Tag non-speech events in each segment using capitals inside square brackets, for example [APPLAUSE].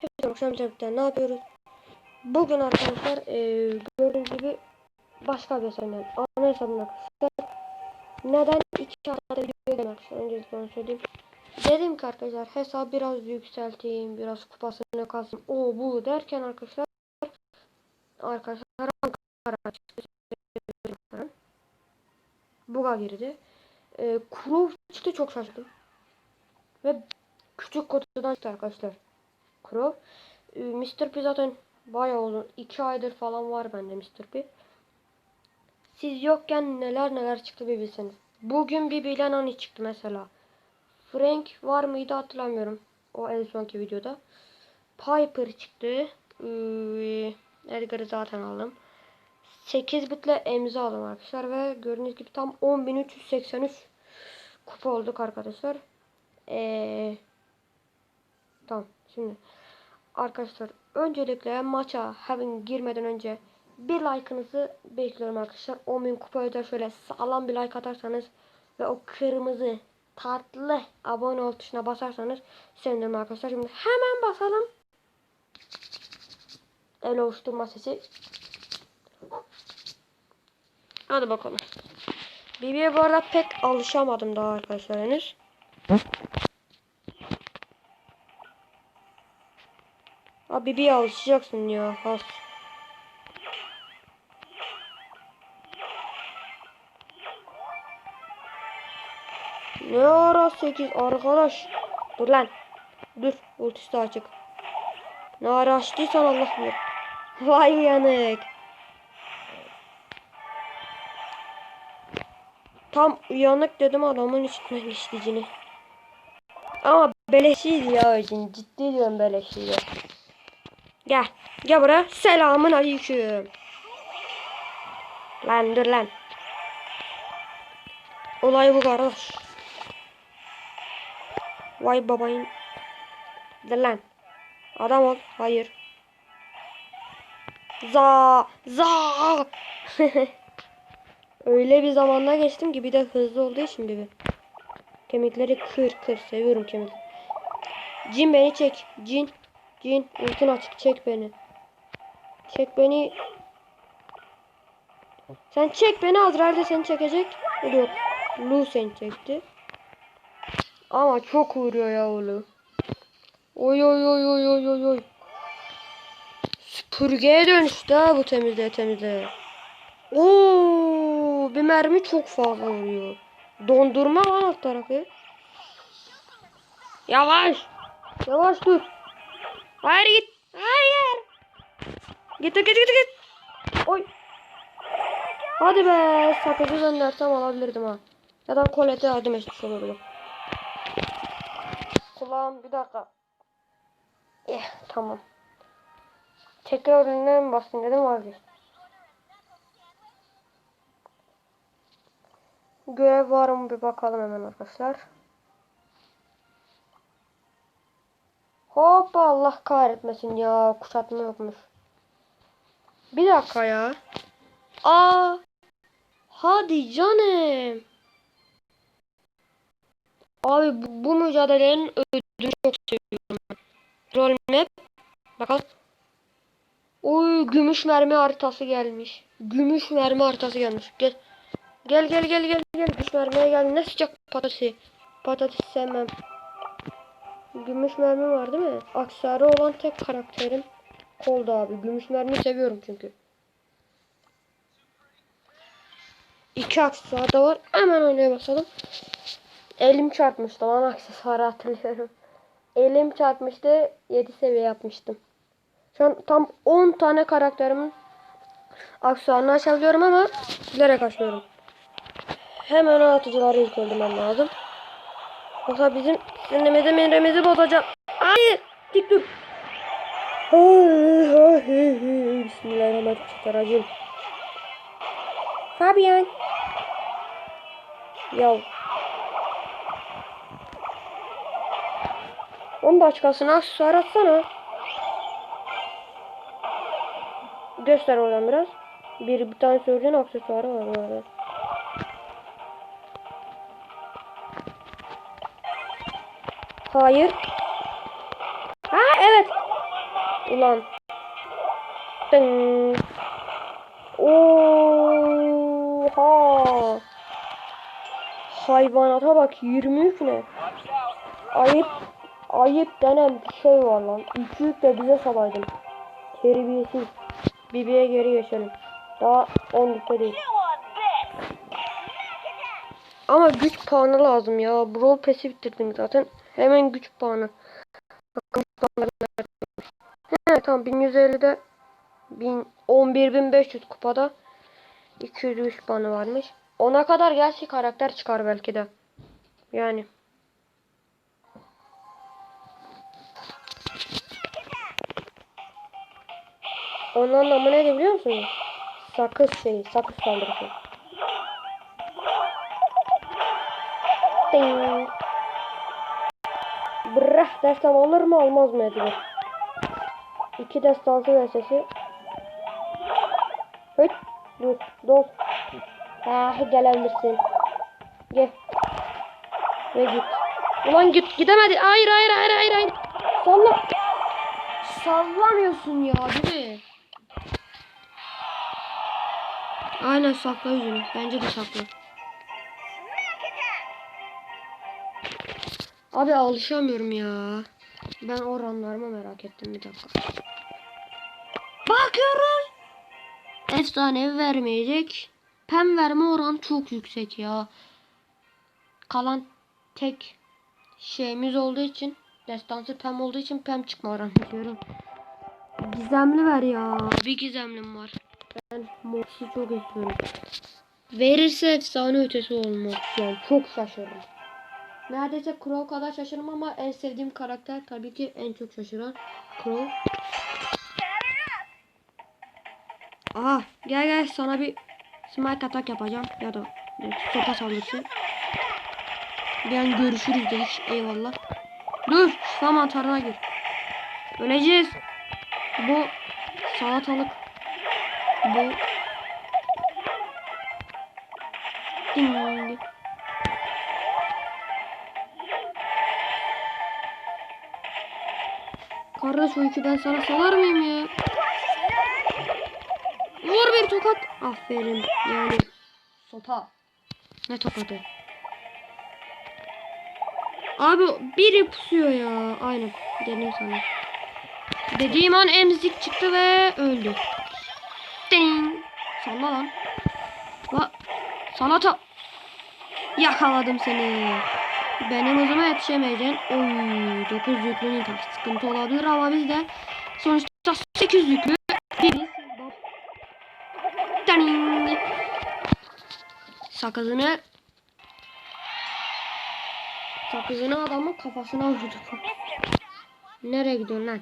Hepsi akşam birlikte ne yapıyoruz? Bugün arkadaşlar e, gördüğünüz gibi başka bir hesabından ana hesabına arkadaşlar. Neden iki haftada video demek öncelikle onu söyleyeyim. Dedim ki arkadaşlar hesabı biraz yükselteyim biraz kupasını kasayım o bu derken arkadaşlar arkadaşlar Ankara çıktı. Buga girdi. E, Kurov çıktı çok şaşırdım. Ve küçük kutudan çıktı arkadaşlar. Crow. Ee, Mr. P zaten bayağı uzun. 2 aydır falan var bende Mr. P. Siz yokken neler neler çıktı bir bilseniz. Bugün bir bilen ani çıktı mesela. Frank var mıydı hatırlamıyorum. O en sonki videoda. Piper çıktı. Ee, Edgar'ı zaten aldım. 8 bitle emzi aldım arkadaşlar ve gördüğünüz gibi tam 10.383 kupa olduk arkadaşlar. Eee Tamam şimdi arkadaşlar öncelikle maça hemen girmeden önce bir like'ınızı bekliyorum arkadaşlar. 10.000 kupaya da şöyle sağlam bir like atarsanız ve o kırmızı tatlı abone ol tuşuna basarsanız sevinirim arkadaşlar. Şimdi hemen basalım. El oluşturma sesi. Hadi bakalım. Bibi'ye bu arada pek alışamadım daha arkadaşlar henüz. Abi bir alışacaksın ya. Has. Ne ara 8 arkadaş. Dur lan. Dur. Ultisi de açık. Ne ara açtıysan Allah bilir. [LAUGHS] Vay uyanık. Tam uyanık dedim adamın içinden geçticini. Ama beleşiydi ya özün. Ciddi diyorum beleşiydi. Gel. Gel buraya. Selamun aleyküm. Lan dur lan. Olay bu kardeş. Vay babayın. Dur lan. Adam ol. Hayır. Za za. [LAUGHS] Öyle bir zamanla geçtim ki bir de hızlı olduğu için gibi. Kemikleri kır kır. Seviyorum kemik. Cin beni çek. Cin. Cin ultin açık çek beni. Çek beni. Sen çek beni Azrail de seni çekecek. Yok. Lu seni çekti. Ama çok vuruyor ya Lu. Oy oy oy oy oy oy oy. Süpürgeye dönüştü ha bu temizle temizle. Oo, bir mermi çok fazla vuruyor. Dondurma lan alt tarafı. Yavaş. Yavaş dur. Hayır git. Hayır. Git git git git. Oy. Hadi be. Sakızı göndersem alabilirdim ha. Ya da kolete yardım etmiş olurdum. Kulağım bir dakika. Eh tamam. Tekrar önüne mi bastın dedim vazgeçtim. Görev var mı bir bakalım hemen arkadaşlar. Hoppa Allah kahretmesin ya. Kuşatma yokmuş. Bir dakika ya. Aa. Hadi canım. Abi bu, bu mücadelenin ödülünü çok seviyorum. Roll map. Bakalım. Oy gümüş mermi haritası gelmiş. Gümüş mermi haritası gelmiş. Gel. Gel gel gel gel gel. Gümüş mermiye gel. Ne sıcak patatesi. Patates sevmem. Gümüş mermi var değil mi? Aksesuarı olan tek karakterim Cold abi. Gümüş mermi seviyorum çünkü. İki aksesuar da var. Hemen oynaya basalım. Elim çarpmıştı lan aksesuarı hatırlıyorum. [LAUGHS] Elim çarpmıştı. 7 seviye yapmıştım. Şu an tam 10 tane karakterimin aksesuarını açabiliyorum ama bilerek açmıyorum. Hemen o atıcıları ilk öldürmem lazım. Yoksa bizim sinirimizi minremizi bozacak. Hayır. Dik dur. Bismillahirrahmanirrahim. Fabian. Ya. Onun başkasına aksesuar atsana. Göster oradan biraz. Bir, bir tane söyleyeceğin aksesuarı var bu Hayır. Ha evet. Ulan. Dın. Oha. Hayvanata bak 23 ne? Ayıp ayıp denen bir şey var lan. İki yük de bize salaydın. Terbiyesiz. Bibi'ye geri geçelim. Daha 10 dakika değil. Ama güç puanı lazım ya. Brawl Pass'i bitirdim zaten. Hemen güç puanı. Bakın puanları? He tamam 1150'de 1000 11500 kupada 200 güç puanı varmış. Ona kadar gerçi karakter çıkar belki de. Yani. Onun anlamı ne biliyor musunuz? Sakız şeyi, sakız saldırısı. Ding. Brah destem alır mı almaz mı Edgar? İki destansı sesi. Hıt. Dur. Dur. Ah gelebilirsin. Gel. Ve git. Ulan git. Gidemedi. Hayır hayır hayır hayır hayır. Salla. Sallamıyorsun ya değil Aynen sakla yüzünü. Bence de sakla. Abi alışamıyorum ya. Ben oranlarımı merak ettim bir dakika. Bakıyoruz. Efsanevi vermeyecek. Pem verme oranı çok yüksek ya. Kalan tek şeyimiz olduğu için destansı pem olduğu için pem çıkma oranı diyorum. Gizemli ver ya. Bir gizemlim var. Ben Mox'i çok istiyorum. Verirse efsane ötesi olmaz. Yani çok şaşırırım. Neredeyse Crow kadar şaşırmam ama en sevdiğim karakter tabii ki en çok şaşıran Crow. Aha gel gel sana bir smite atak yapacağım ya da sopa saldırısı. Gel görüşürüz demiş eyvallah. Dur şifa mantarına gir. Öleceğiz. Bu salatalık. Bu Ding. Kardeş yükü ben sana salar mıyım ya? Vur bir tokat. Aferin. Yani sopa. Ne tokatı? Abi biri pusuyor ya. Aynen. Dedim sana. Dediğim an emzik çıktı ve öldü. Ding. Salla lan. Va salata. Yakaladım seni. Benim hızıma yetişemeyeceksin. Oy 9 yüklü Nita. Sıkıntı olabilir ama biz de sonuçta 8 yüklü. Ding. Sakızını Sakızını adamın kafasına vurduk. Nereye gidiyorsun lan?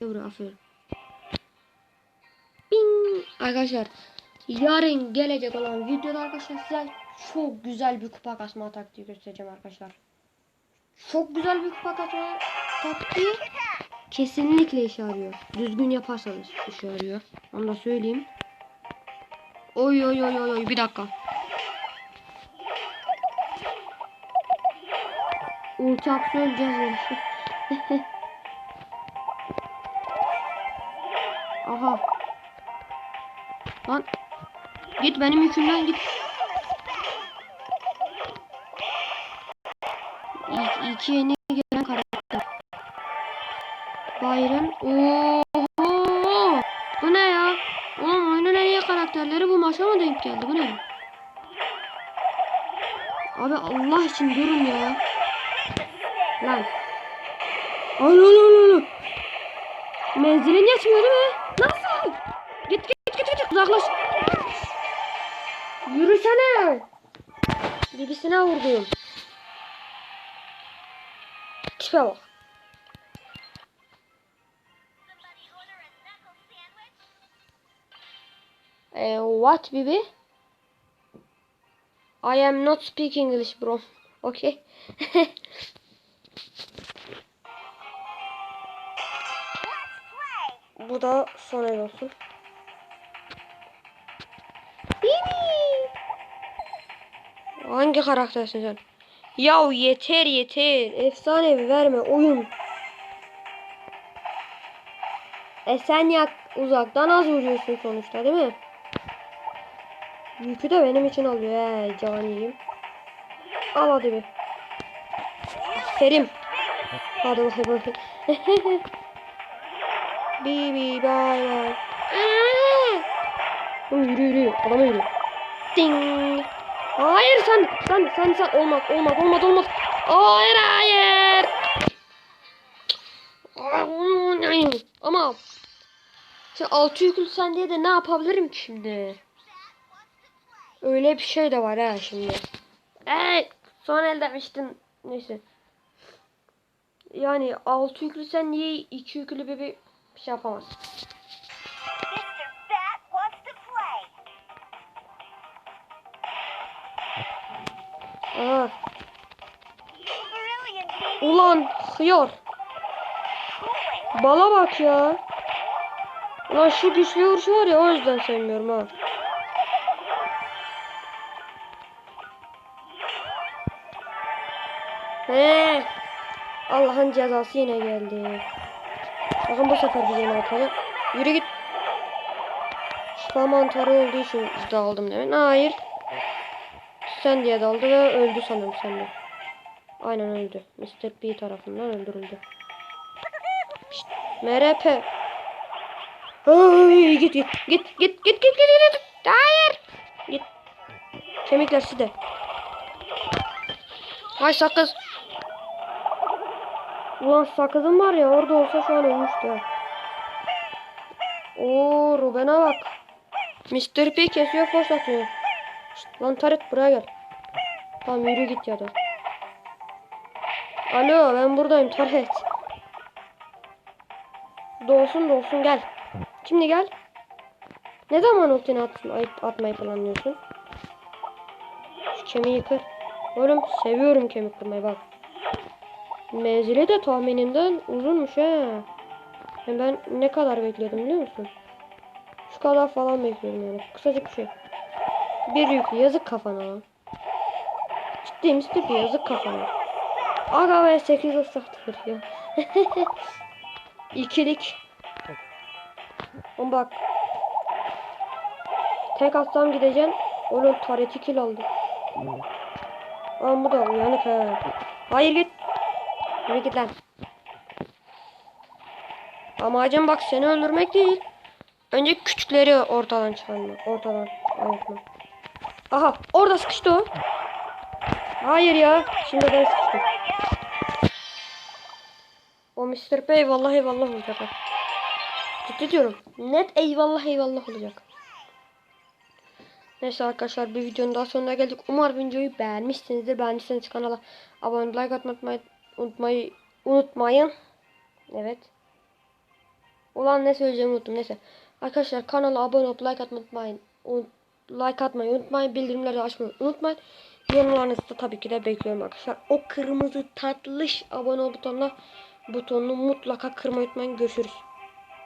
Yavru aferin. Bing. Arkadaşlar yarın gelecek olan videoda arkadaşlar size çok güzel bir kupa kasma taktiği göstereceğim arkadaşlar. Çok güzel bir kupa kasma taktiği kesinlikle işe yarıyor. Düzgün yaparsanız işe yarıyor. Onu da söyleyeyim. Oy oy oy oy oy bir dakika. Ulti demiştim. [LAUGHS] Aha. Lan. Git benim yükümden git. İki, yeni gelen karakter. Byron. Oho. Bu ne ya? Oğlum oyunun en iyi karakterleri bu maça mı denk geldi? Bu ne? Abi Allah için durun ya. Lan. Al al al al. Menzilin yetmiyor değil mi? Nasıl? Git git git git, uzaklaş. Yürüsene. Bibisine vurdum. Tipe bak. Eh, what Bibi? I am not speaking English bro. Okay. [LAUGHS] Bu da son el olsun. Bibi. Hangi karaktersin sen? Yav yeter yeter. Efsanevi verme oyun. E sen yak uzaktan az vuruyorsun sonuçta değil mi? Yükü de benim için alıyor he caniyim. Al hadi bir. Aferin. Hadi bakayım bakayım. [LAUGHS] Bibi bay bay. Yürü yürü. Adama yürü. Ding. Hayır sen sen sen sen olmaz olmaz olmaz olmaz. Hayır hayır. Ama şimdi altı yüklü sen diye de ne yapabilirim ki şimdi? Öyle bir şey de var ha şimdi. Ey son el demiştin. Neyse. Yani altı yüklü sen niye iki yüklü bir, bir şey yapamaz? Ulan hıyar. Bala bak ya. Ulan şu güçlü vuruş var ya o yüzden sevmiyorum ha. He. Allah'ın cezası yine geldi. Bakın bu sefer bize ne yapacak? Yürü git. Şifa mantarı olduğu için daldım değil mi? Hayır. Sen diye daldı ve öldü sanırım sende. Aynen öldü. Mr. P tarafından öldürüldü. Şşt, MRP. Ay, git git git git git git git git. Hayır. Git. Kemikler side. Ay sakız. Ulan sakızım var ya orada olsa şu an ölmüştü. Oo Ruben'e bak. Mr. P kesiyor force atıyor. Lan Taret buraya gel. Tamam yürü git ya da. Alo ben buradayım Taret. Dolsun dolsun gel. Şimdi gel. Ne zaman ultini atmayı, atmayı planlıyorsun? Şu kemiği kır. Oğlum seviyorum kemik kırmayı bak. Menzili de tahminimden uzunmuş he. Yani ben ne kadar bekliyordum biliyor musun? Şu kadar falan bekliyordum yani. Kısacık bir şey. Bir yüklü yazık kafana ciddi bir yazık kafana. Aga be 8 ıslaktır ya. [LAUGHS] İkilik. Oğlum bak. Tek atsam gideceksin. Oğlum tareti kill aldı. Ama bu da uyanık he. Hayır git. Yürü git lan. Amacım bak seni öldürmek değil. Önce küçükleri ortadan çıkarmak. Ortadan ayırtmak. Aha orada sıkıştı o. Hayır ya. Şimdi ben sıkıştım. O Mr. P eyvallah eyvallah olacak. ha. Ciddi diyorum. Net eyvallah eyvallah olacak. Neyse arkadaşlar bir videonun daha sonuna geldik. Umarım videoyu beğenmişsinizdir. Beğendiyseniz kanala abone like atmayı unutmayın. Unutmayı, unutmayın. Evet. Ulan ne söyleyeceğimi unuttum. Neyse. Arkadaşlar kanala abone olup like atmayı unutmayın. Like atmayı unutmayın. Bildirimleri açmayı unutmayın. Yorumlarınızı da tabii ki de bekliyorum arkadaşlar. O kırmızı tatlış abone ol butonuna butonunu mutlaka kırmayı unutmayın. Görüşürüz.